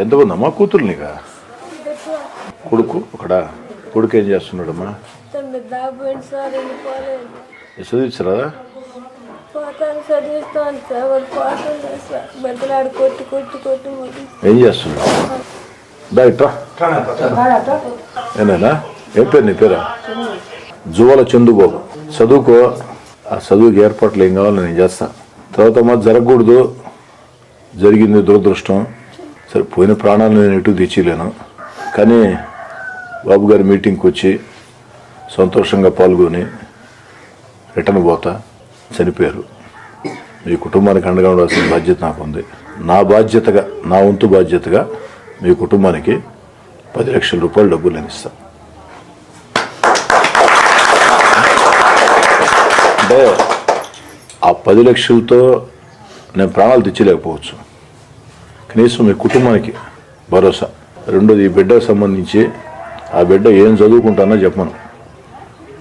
ఎంతమంది అమ్మా కూతురు నీకా కొడుకు ఒకడా? కొడుకు ఏం చేస్తున్నాడమ్మా? చదివించరా? ఏం ఏనాయనా ఏం పేరు నీ పేరా? జువల చందుబాబు. చదువుకో. ఆ చదువుకి ఏర్పాట్లు ఏం కావాలో నేను చేస్తా. తర్వాత మా జరగకూడదు. జరిగింది దురదృష్టం. సరే పోయిన ప్రాణాలు నేను ఎటు తెచ్చిలేను కానీ బాబు గారి మీటింగ్కి వచ్చి సంతోషంగా పాల్గొని రిటర్న్ పోతా చనిపోయారు. మీ కుటుంబానికి అండగా ఉండాల్సిన బాధ్యత నాకు ఉంది నా బాధ్యతగా నా వంతు బాధ్యతగా మీ కుటుంబానికి పది లక్షల రూపాయలు డబ్బులు నేను ఇస్తాను అంటే ఆ పది లక్షలతో నేను ప్రాణాలు తెచ్చలేకపోవచ్చు కనీసం మీ కుటుంబానికి భరోసా. రెండోది ఈ బిడ్డకు సంబంధించి ఆ బిడ్డ ఏం చదువుకుంటానో చెప్పను.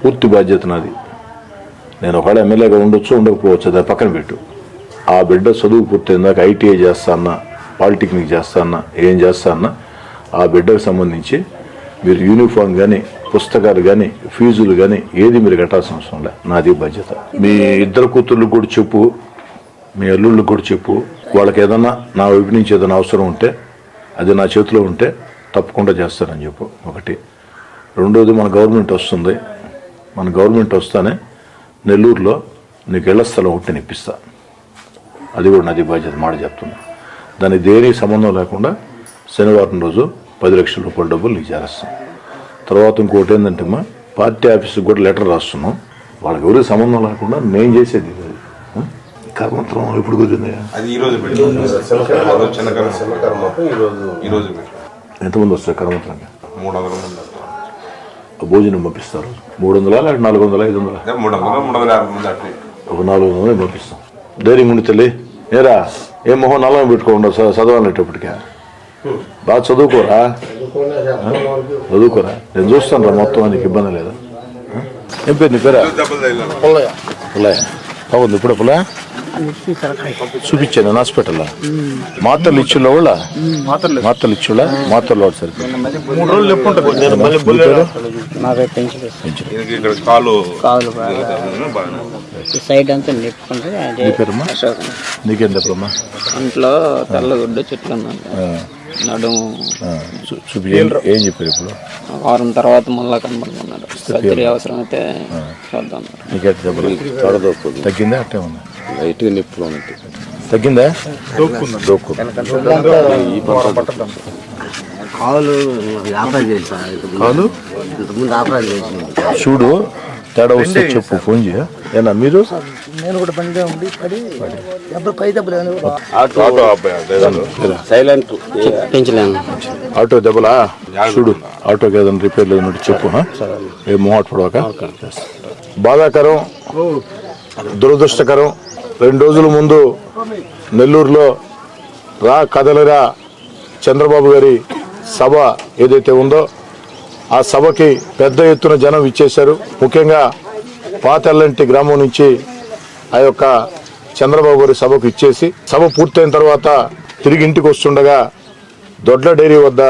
పూర్తి బాధ్యత నాది. నేను ఒకవేళ ఎమ్మెల్యేగా ఉండొచ్చు ఉండకపోవచ్చు అది పక్కన పెట్టు. ఆ బిడ్డ చదువు పూర్తయిందాక ఐటీఐ చేస్తా అన్నా పాలిటెక్నిక్ చేస్తా అన్నా ఏం చేస్తా అన్నా ఆ బిడ్డకు సంబంధించి మీరు యూనిఫామ్ కానీ పుస్తకాలు కానీ ఫీజులు కానీ ఏది మీరు కట్టాల్సిన అవసరం లే. నాది బాధ్యత. మీ ఇద్దరు కూతుర్లకు కూడా చెప్పు మీ అల్లుళ్ళకి కూడా చెప్పు. వాళ్ళకి ఏదన్నా నా వైపు నుంచి ఏదైనా అవసరం ఉంటే అది నా చేతిలో ఉంటే తప్పకుండా చేస్తానని చెప్పు. ఒకటి. రెండోది మన గవర్నమెంట్ వస్తుంది. మన గవర్నమెంట్ వస్తానే నెల్లూరులో నీకు ఇళ్ళ స్థలం ఒకటి నేను ఇప్పిస్తా అది కూడా నాది బాధ్యత మాట చెప్తున్నా. దానికి దేనికి సంబంధం లేకుండా శనివారం రోజు పది లక్షల రూపాయల డబ్బులు నీకు చేరేస్తాం. తర్వాత ఇంకోటి ఏంటంటే అమ్మా పార్టీ ఆఫీస్కి కూడా లెటర్ రాస్తున్నాం. వాళ్ళకి ఎవరికి సంబంధం లేకుండా నేను చేసేది ఇది. కర్మంత్రం ఎప్పుడు కుదిరింది? అది ఈ రోజు పెట్టారు చిన్న కర్మ. ఈరోజు ఈ రోజు పెట్టారు ఎంతమంది వస్తారు కర్మంత్రంగా మూడు వందల మంది భోజనం పంపిస్తారు. మూడు వందల లేకపోతే నాలుగు వందల ఐదు వందల అదే మూడు వందల మూడు వందల యాభై మంది అట్లా. ఒక నాలుగు వందలు పంపిస్తాం. ధైర్యం ఉండి తల్లి. ఏరా ఏ మొహం నల్లం పెట్టుకోకుండా చ- చదవాలనేటప్పటికే? బాగా చదువుకోరా? చదువుకోరా? నేను చూస్తాను రా మొత్తం నీకు ఇబ్బంది లేదా? ఏం పేరు నీ పేరా? పుల్లయ్య. బాగుంది ఇప్పుడు పుల్ల చూపించాను హాస్పిటల్ మాత్రలు ఇచ్చిలో వాళ్ళ మాత్రలు. ఇచ్చిళ్ళ మాత్రలు వాడు సరిపోయి మూడు రోజులు ఎప్పుడు కాలు సైడ్ అంతా నీకేం ఇంట్లో తెల్లగుడ్డు చెట్లు నడుము. చూపి ఏం చెప్పారు ఇప్పుడు? వారం తర్వాత మళ్ళా కనబడుతున్నాడు. సర్జరీ అవసరం అయితే చూద్దాం నీకైతే తగ్గిందా? అట్టే ఉందా? లైట్గా నిప్పులు ఉన్నట్టు. తగ్గిందా? కాలు వ్యాపారం వ్యాపారం చూడు తేడా వస్తే చెప్పు ఫోన్ చేయ. ఏనా మీరు? నేను కూడా బండి ఉండి పడి డబ్బు పై ఆటో అబ్బాయి సైలెంట్. పెంచలేము ఆటో దెబ్బలా? చూడు ఆటోకి ఏదైనా రిపేర్ లేదంటే చెప్పు హా? ఏ మొహాట్ పడవక? బాధాకరం. దురదృష్టకరం. రెండు రోజుల ముందు నెల్లూరులో రా కదలరా చంద్రబాబు గారి సభ ఏదైతే ఉందో ఆ సభకి పెద్ద ఎత్తున జనం ఇచ్చేశారు ముఖ్యంగా పాతెల్లంటి గ్రామం నుంచి ఆ యొక్క చంద్రబాబు గారి సభకు ఇచ్చేసి సభ పూర్తయిన తర్వాత తిరిగి ఇంటికి వస్తుండగా దొడ్ల డైరీ వద్ద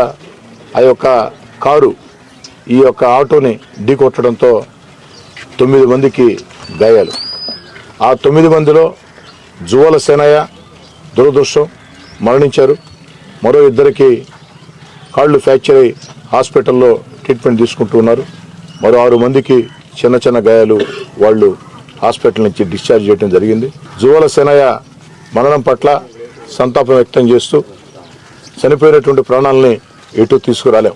ఆ యొక్క కారు ఈ యొక్క ఆటోని ఢీకొట్టడంతో తొమ్మిది మందికి గాయాలు. ఆ తొమ్మిది మందిలో జువల సేనయ్య దురదృష్టం మరణించారు. మరో ఇద్దరికి కాళ్ళు ఫ్రాక్చర్ అయి హాస్పిటల్లో ట్రీట్మెంట్ తీసుకుంటూ ఉన్నారు. మరో ఆరు మందికి చిన్న చిన్న గాయాలు వాళ్ళు హాస్పిటల్ నుంచి డిశ్చార్జ్ చేయడం జరిగింది. జువల సేనయ్య మరణం పట్ల సంతాపం వ్యక్తం చేస్తూ చనిపోయినటువంటి ప్రాణాలని ఎటు తీసుకురాలేం.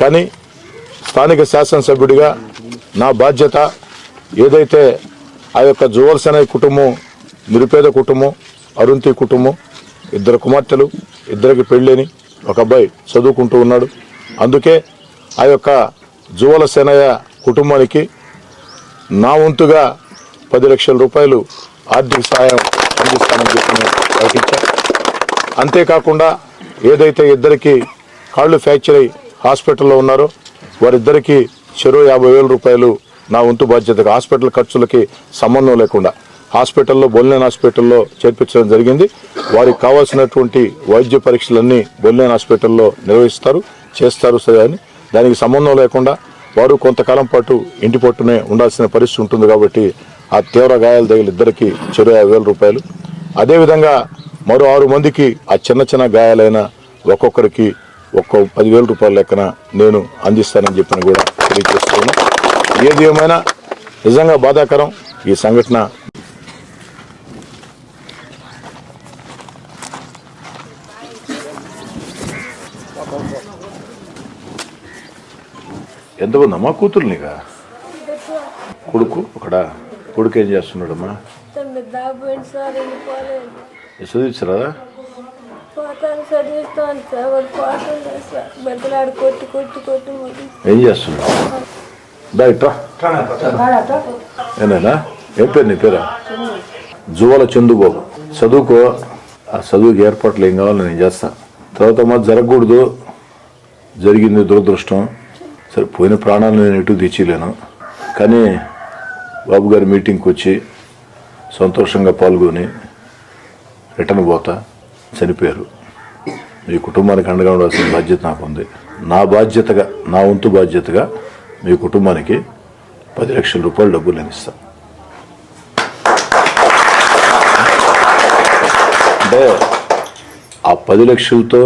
కానీ స్థానిక శాసనసభ్యుడిగా నా బాధ్యత ఏదైతే ఆ యొక్క జువల్స్ అనే కుటుంబం నిరుపేద కుటుంబం అరుంతి కుటుంబం ఇద్దరు కుమార్తెలు ఇద్దరికి పెళ్ళని ఒక అబ్బాయి చదువుకుంటూ ఉన్నాడు. అందుకే ఆ యొక్క జువల సేనయ్య కుటుంబానికి నా వంతుగా పది లక్షల రూపాయలు ఆర్థిక సహాయం అందిస్తానని చెప్పి ప్రకటించా. అంతేకాకుండా ఏదైతే ఇద్దరికి కాళ్ళు ఫ్రాక్చర్ అయి హాస్పిటల్లో ఉన్నారో వారిద్దరికీ చెరో యాభై వేల రూపాయలు నా వంతు బాధ్యతగా హాస్పిటల్ ఖర్చులకి సంబంధం లేకుండా హాస్పిటల్లో బొల్లేన్ హాస్పిటల్లో చేర్పించడం జరిగింది. వారికి కావాల్సినటువంటి వైద్య పరీక్షలన్నీ బొల్లేన్ హాస్పిటల్లో నిర్వహిస్తారు చేస్తారు సరే అని. దానికి సంబంధం లేకుండా వారు కొంతకాలం పాటు ఇంటి పట్టునే ఉండాల్సిన పరిస్థితి ఉంటుంది కాబట్టి ఆ తీవ్ర గాయాలు తగిలి ఇద్దరికి చెరు యాభై వేల రూపాయలు. అదేవిధంగా మరో ఆరు మందికి ఆ చిన్న చిన్న గాయాలైన ఒక్కొక్కరికి ఒక్కో పదివేల రూపాయల లెక్కన నేను అందిస్తానని చెప్పిన కూడా తెలియజేస్తున్నాను. ఏది ఏమైనా నిజంగా బాధాకరం ఈ సంఘటన. ఎంతమందమ్మా కూతురు నీగా కొడుకు ఒకడ కొడుకు ఏం చేస్తున్నాడమ్మా? చదివించరా? ఏం చేస్తున్నాడు? డాక్టర్ ఏనాయనా ఏం పేరు నీ పేరా జువల చందుబాబు చదువుకో ఆ చదువుకి ఏర్పాట్లు ఏం కావాలో నేను చేస్తా తర్వాత మా జరగకూడదు జరిగింది దురదృష్టం సరే పోయిన ప్రాణాలు నేను ఎటు తెచ్చిలేను కానీ బాబు గారి మీటింగ్కి వచ్చి సంతోషంగా పాల్గొని రిటర్న్ పోతా చనిపోయారు మీ కుటుంబానికి అండగా ఉండాల్సిన బాధ్యత నాకు ఉంది నా బాధ్యతగా నా వంతు బాధ్యతగా మీ కుటుంబానికి పది లక్షల రూపాయలు డబ్బులు నేను ఇస్తాను అంటే ఆ పది లక్షలతో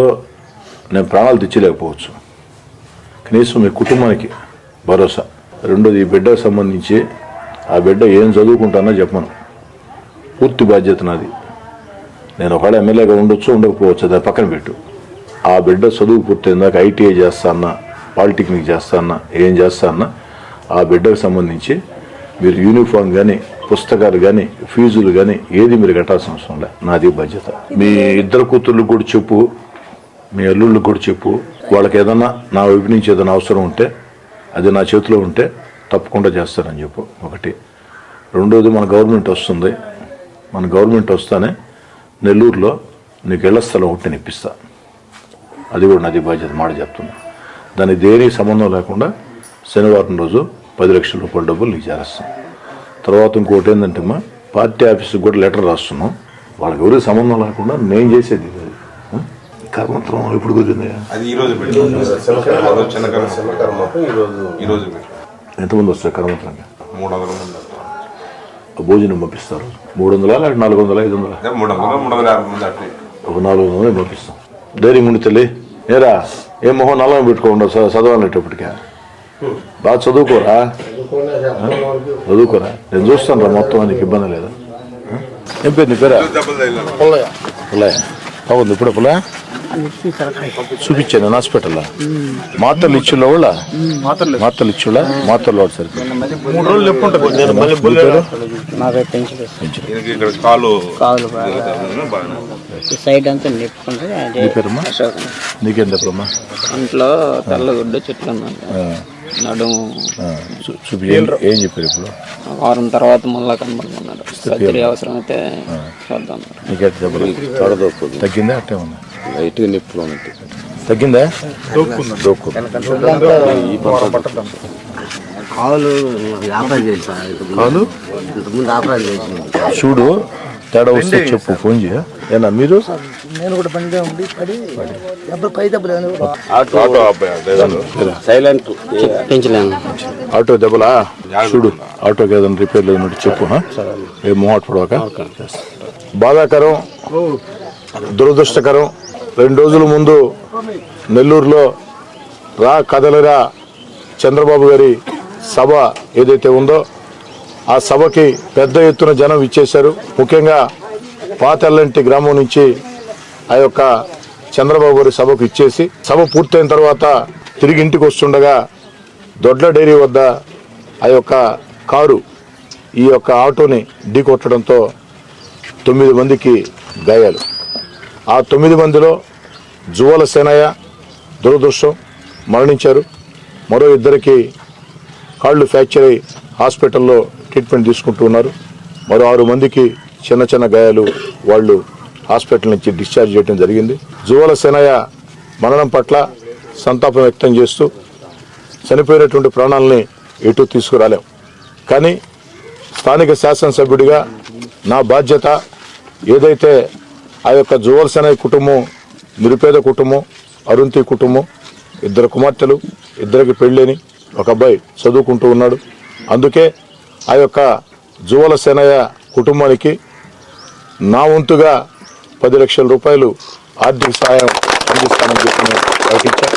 నేను ప్రాణాలు తెచ్చలేకపోవచ్చు కనీసం మీ కుటుంబానికి భరోసా. రెండోది ఈ బిడ్డకు సంబంధించి ఆ బిడ్డ ఏం చదువుకుంటానో చెప్పను. పూర్తి బాధ్యత నాది. నేను ఒకవేళ ఎమ్మెల్యేగా ఉండొచ్చు ఉండకపోవచ్చు దాన్ని పక్కన పెట్టు. ఆ బిడ్డ చదువు పూర్తయిందాక ఐటీఐ చేస్తా అన్నా పాలిటెక్నిక్ చేస్తా అన్నా ఏం చేస్తా అన్నా ఆ బిడ్డకు సంబంధించి మీరు యూనిఫామ్ కానీ పుస్తకాలు కానీ ఫీజులు కానీ ఏది మీరు కట్టాల్సిన అవసరం లే. నాది బాధ్యత. మీ ఇద్దరు కూతుర్లు కూడా చెప్పు మీ అల్లుళ్ళు కూడా చెప్పు. వాళ్ళకి ఏదన్నా నా వైపు నుంచి ఏదైనా అవసరం ఉంటే అది నా చేతిలో ఉంటే తప్పకుండా చేస్తానని చెప్పు. ఒకటి. రెండోది మన గవర్నమెంట్ వస్తుంది. మన గవర్నమెంట్ వస్తానే నెల్లూరులో నీకు ఇళ్ళ స్థలం ఒకటి ఇప్పిస్తా. అది కూడా నాది బాధ్యత మాట చెప్తున్నా. దానికి దేనికి సంబంధం లేకుండా శనివారం రోజు పది లక్షల రూపాయల డబ్బులు నీకు చేరేస్తాం. తర్వాత ఇంకోటి ఏంటంటే మా పార్టీ ఆఫీస్కి కూడా లెటర్ రాస్తున్నాం. వాళ్ళకి ఎవరికి సంబంధం లేకుండా నేను చేసేది? కర్మంత్రం ఇప్పుడు కుదిరింది? ఎంతమంది వస్తారు కర్మంత్రంగా మూడు వందల మంది ఆ భోజనం పంపిస్తారు మూడు వందల లేకపోతే నాలుగు వందల ఐదు వందల అదే మూడు వందల మూడు వందల యాభై మంది అట్లా. ఒక నాలుగు వందలు పంపిస్తాం. ధైర్యం ఉండి తల్లి. ఏరా? ఏ మొహం నల్లని పెట్టుకోకుండా చదవాలనేటప్పటికే బాగా చదువుకోరా? చదువుకోరా? నేను చూస్తాను రా మొత్తం నీకు ఇబ్బంది లేదా? ఏం పేరు నీ పేరా? పుల్లయ్య. బాగుంది ఇప్పుడు పుల్ల చూపించాను హాస్పిటల్లో మాత్రలు ఇచ్చిళ్ళ వాళ్ళ మాత్రలు ఇచ్చిళ్ళ? మాత్రలు వాడు అశోక్. నీకేం చెప్పమ్మా ఇంట్లో తెల్లగుడ్డ చెట్లు నడుము. ఏం చెప్పారు ఇప్పుడు? వారం తర్వాత మళ్ళా కనబడుతున్నాడు. సర్జరీ అవసరం అయితే చూద్దాం. తగ్గిందా? అట్టే ఉందా? లైట్గా నిప్పులు ఉన్నట్టు. తగ్గిందా? కాలు వ్యాపారం వ్యాపారం చేసింది. చూడు తేడా వస్తే చెప్పు ఫోన్ చేయ. ఏనా మీరు? నేను కూడా బండిలో ఉండి పడి దెబ్బ పై దెబ్బలు ఆటో సైలెంట్. పెంచలేము ఆటో దెబ్బలా? చూడు ఆటోకి ఏదైనా రిపేర్ లేదన్నట్టు చెప్పు? ఏ మొహట్ పడవక. బాధాకరం దురదృష్టకరం రెండు రోజుల ముందు నెల్లూరులో రా కదలరా చంద్రబాబు గారి సభ ఏదైతే ఉందో ఆ సభకి పెద్ద ఎత్తున జనం ఇచ్చేశారు. ముఖ్యంగా పాతెల్లంటి గ్రామం నుంచి ఆ యొక్క చంద్రబాబు గారి సభకు ఇచ్చేసి సభ పూర్తయిన తర్వాత తిరిగి ఇంటికి వస్తుండగా దొడ్ల డైరీ వద్ద ఆ యొక్క కారు ఈ యొక్క ఆటోని ఢీకొట్టడంతో తొమ్మిది మందికి గాయాలు. ఆ తొమ్మిది మందిలో జువల సేనయ్య దురదృష్టం మరణించారు. మరో ఇద్దరికి కాళ్ళు ఫ్రాక్చర్ అయి హాస్పిటల్లో ట్రీట్మెంట్ తీసుకుంటూ ఉన్నారు. మరో ఆరు మందికి చిన్న చిన్న గాయాలు వాళ్ళు హాస్పిటల్ నుంచి డిశ్చార్జ్ చేయడం జరిగింది. జువల సేనయ్య మరణం పట్ల సంతాపం వ్యక్తం చేస్తూ చనిపోయినటువంటి ప్రాణాలని ఎటు తీసుకురాలేం. కానీ స్థానిక శాసనసభ్యుడిగా నా బాధ్యత ఏదైతే ఆ యొక్క జువల్సనై కుటుంబం నిరుపేద కుటుంబం అరుంతి కుటుంబం ఇద్దరు కుమార్తెలు ఇద్దరికి పెళ్ళని ఒక అబ్బాయి చదువుకుంటూ ఉన్నాడు. అందుకే ఆ యొక్క జువల సేనయ్య కుటుంబానికి నా వంతుగా పది లక్షల రూపాయలు ఆర్థిక సాయం అందిస్తానని చెప్పి ప్రకటించా